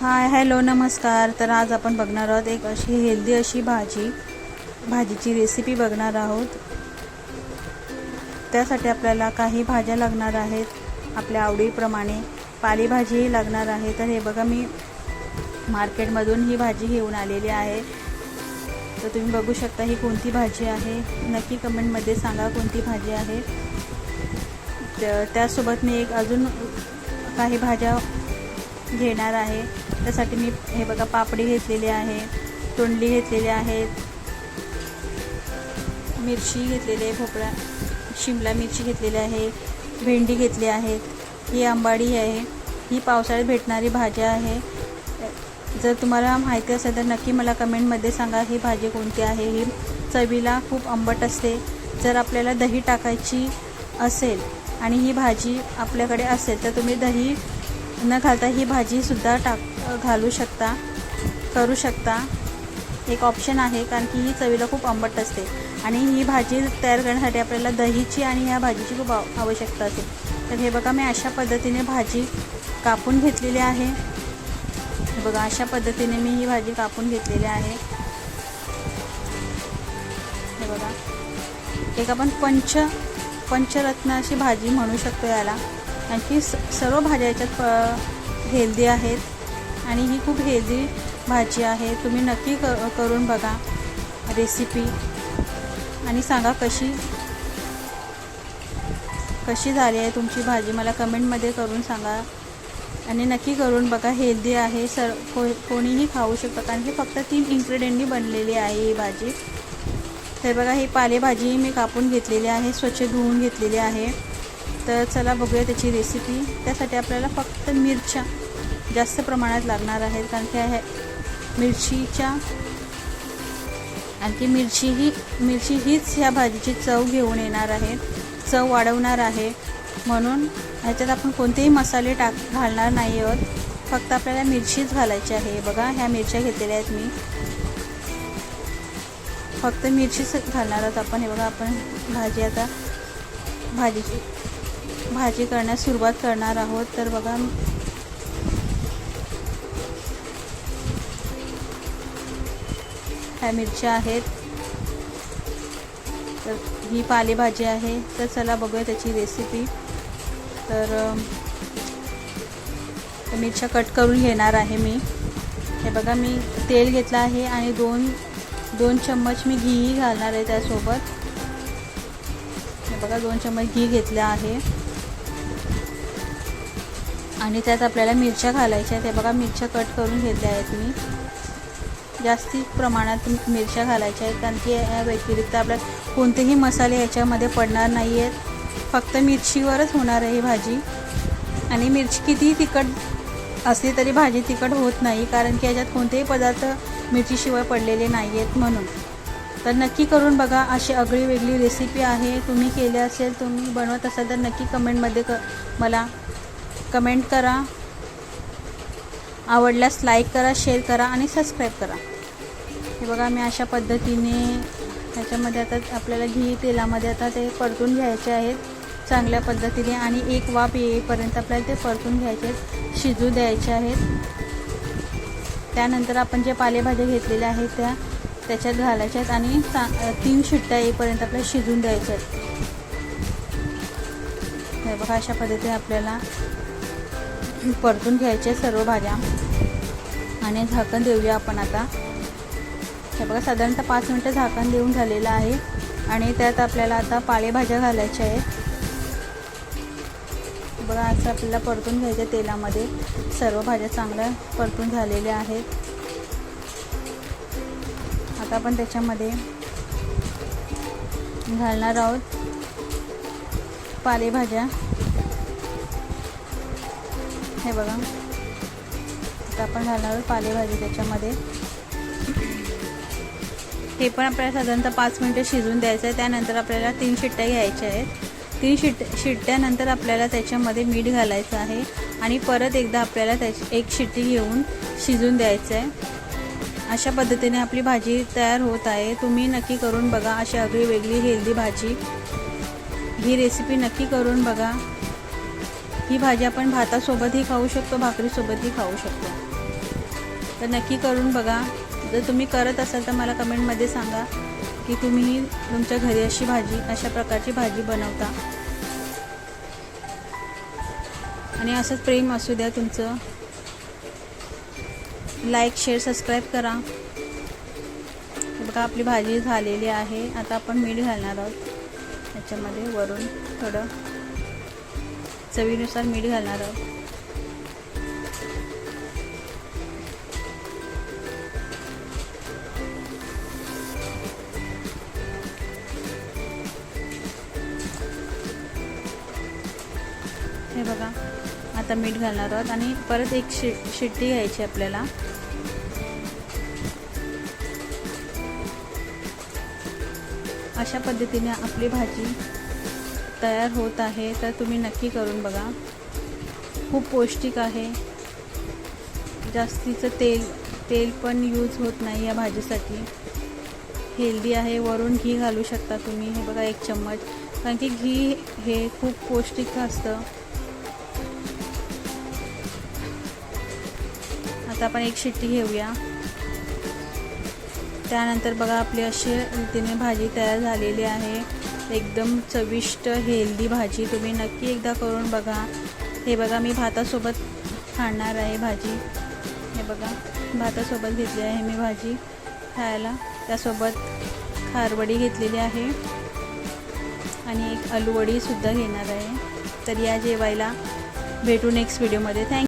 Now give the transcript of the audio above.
Hi hello नमस्कार. तर आज आपण बघणार आहोत एक अशी हेल्दी अशी भाजी. भाजीची रेसिपी बघणार आहोत. त्यासाठी आपल्याला काही भाज्या लागणार आहेत. आपल्या आवडीप्रमाणे पालेभाजीही लागणार आहे. तर हे बघा मी मार्केटमधून ही भाजी घेऊन आलेली आहे. तर तुम्ही बघू शकता ही कोणती भाजी आहे. नक्की कमेंटमध्ये सांगा कोणती भाजी आहे. तर त्यासोबत मी एक अजून काही भाज्या घेणार आहे. त्यासाठी मी हे बघा पापडी घेतलेली आहे तोंडली घेतलेली आहेत मिरची घेतलेली आहे भोपळा शिमला मिरची घेतलेली आहे भेंडी घेतली आहे ही आंबाडी आहे ही पावसाळ्यात भेटणारी भाज्या आहे. जर तुम्हाला माहिती असेल तर नक्की मला कमेंटमध्ये सांगा ही भाजी कोणती आहे? ही चवीला खूप आंबट असते. जर आपल्याला दही टाकायची असेल आणि ही भाजी आपल्याकडे असेल तर तुम्ही दही न घालता ही भाजीसुद्धा टाक घालू शकता करू शकता. एक ऑप्शन आहे कारण की ही चवीला खूप आंबट असते. आणि ही भाजी तयार करण्यासाठी आपल्याला दहीची आणि ह्या भाजीची खूप आव आवश्यकता असेल तर हे बघा मी अशा पद्धतीने भाजी कापून घेतलेली आहे. हे बघा अशा पद्धतीने मी ही भाजी कापून घेतलेली आहे. हे बघा. एक आपण पंच पंचरत्न अशी भाजी म्हणू शकतो याला. आणखी स सर्व भाज्या याच्यात हेल्दी आहेत. आणि ही खूप हेल्दी भाजी आहे. तुम्ही नक्की क करून बघा रेसिपी आणि सांगा कशी कशी झाली आहे तुमची भाजी? मला कमेंटमध्ये करून सांगा. आणि नक्की करून बघा हेल्दी आहे. सर को कोणीही खाऊ शकतं. कारण की फक्त तीन इन्ग्रेडियंटनी बनलेली आहे ही भाजी. तर बघा ही पालेभाजी मी कापून घेतलेली आहे स्वच्छ धुवून घेतलेली आहे. तर चला बघूया त्याची रेसिपी त्यासाठी आपल्याला फक्त मिरच्या जास्त प्रमाणात लागणार आहेत कारण की ह्या मिरचीच्या आणखी मिरची ही मिरची हीच ह्या भाजीची चव घेऊन येणार आहे. चव वाढवणार आहे. म्हणून ह्याच्यात आपण कोणतेही मसाले टाक घालणार नाही आहोत. फक्त आपल्याला मिरचीच घालायची आहे. बघा ह्या मिरच्या घेतलेल्या आहेत मी. फक्त मिरचीच घालणार आहोत आपण. हे बघा आपण भाजी आता भाजीची भाजी करण्यास सुरुवात करणार आहोत. तर बघा ह्या मिरच्या आहेत? तर ही पालेभाजी आहे. तर चला बघूया त्याची रेसिपी तर मिरच्या कट करून घेणार आहे मी. हे बघा मी तेल घेतलं आहे आणि दोन दोन चम्मच मी घीही घालणार आहे त्यासोबत. हे बघा दोन चम्मच घी घेतलं आहे. आणि त्यात आपल्याला मिरच्या घालायच्या आहेत. हे बघा मिरच्या कट करून घेतल्या आहेत मी. जास्ती प्रमाणात मिरच्या घालायच्या आहेत. कारण की या व्यतिरिक्त आपल्याला कोणतेही मसाले याच्यामध्ये पडणार नाही आहेत फक्त मिरचीवरच होणार आहे ही भाजी. आणि मिरची कितीही तिखट असली तरी भाजी तिखट होत नाही. कारण की याच्यात कोणतेही पदार्थ मिरचीशिवाय पडलेले नाही आहेत म्हणून. तर नक्की करून बघा. अशी आगळी वेगळी रेसिपी आहे. तुम्ही केली असेल तुम्ही बनवत असाल तर नक्की कमेंटमध्ये क मला कमेंट करा. आवडल्यास लाईक करा शेअर करा आणि सबस्क्राईब करा. हे बघा मी अशा पद्धतीने ह्याच्यामध्ये आता आपल्याला घी तेलामध्ये आता ते परतून घ्यायचे आहेत चांगल्या पद्धतीने आणि एक वाफ येईपर्यंत आपल्याला ते परतून घ्यायचे आहेत शिजू द्यायचे आहेत. त्यानंतर आपण जे पालेभाज्या घेतलेल्या आहेत त्या त्याच्यात घालायच्या आहेत आणि चा तीन शिट्ट्या येईपर्यंत आपल्याला शिजून द्यायच्या आहेत. हे बघा अशा पद्धतीने आपल्याला परतून घ्यायचे सर्व भाज्या. आणि झाकण देऊया आपण आता. हे बघा साधारणतः पाच मिनटं झाकण देऊन झालेलं आहे. आणि त्यात आपल्याला आता पालेभाज्या घालायच्या आहेत. बघा असं आपल्याला परतून घ्यायच्या तेलामध्ये. सर्व भाज्या चांगल्या परतून झालेल्या आहेत. आता आपण त्याच्यामध्ये घालणार आहोत पालेभाज्या. हे बघा आता आपण घालणार आहोत पालेभाजी त्याच्यामध्ये. हे पण आपल्याला साधारणतः पाच मिनटं शिजून द्यायचं आहे. त्यानंतर आपल्याला तीन शिट्ट्या घ्यायच्या आहेत. तीन शिट शिट्ट्यानंतर आपल्याला त्याच्यामध्ये मीठ घालायचं आहे आणि परत एकदा आपल्याला त्याची एक शिट्टी घेऊन शिजून द्यायचं आहे. अशा पद्धतीने आपली भाजी तयार होत आहे. तुम्ही नक्की करून बघा अशी आगळी वेगळी हेल्दी भाजी. ही रेसिपी नक्की करून बघा. ही भाजी आपण भातासोबतही खाऊ शकतो भाकरीसोबतही खाऊ शकतो. तर नक्की करून बघा. जर तुम्ही करत असाल तर मला कमेंटमध्ये सांगा की तुम्ही तुमच्या घरी अशी भाजी अशा प्रकारची भाजी बनवता. आणि असंच प्रेम असू द्या तुमचं. लाईक शेअर सबस्क्राईब करा. बघा आपली भाजी झालेली आहे. आता आपण मीठ घालणार आहोत. याच्यामध्ये वरून थोडं चवीनुसार मीठ घालणार आहोत. हे बघा. आता मीठ घालणार आहोत आणि परत एक शि शिट्टी घ्यायची आपल्याला. अशा पद्धतीने आपली भाजी तयार होत आहे. तर तुम्ही नक्की करून बघा. खूप पौष्टिक आहे. जास्तीचं तेल तेल पण यूज होत नाही या भाजीसाठी. हेल्दी आहे. वरून घी घालू शकता तुम्ही. हे बघा एक चम्मच. कारण की घी हे खूप पौष्टिक असतं. आता आपण एक शिट्टी घेऊया. त्यानंतर बघा आपली अशी रीतीने भाजी तयार झालेली आहे. एकदम चविष्ट हेल्दी भाजी. तुम्ही नक्की एकदा करून बघा. हे बघा मी भातासोबत खाणार आहे भाजी. हे बघा भातासोबत घेतली आहे मी भाजी खायला. त्यासोबत खारवडी घेतलेली आहे. आणि एक आलूवडीसुद्धा घेणार आहे. तर या जेवायला भेटू नेक्स्ट व्हिडिओमध्ये थँक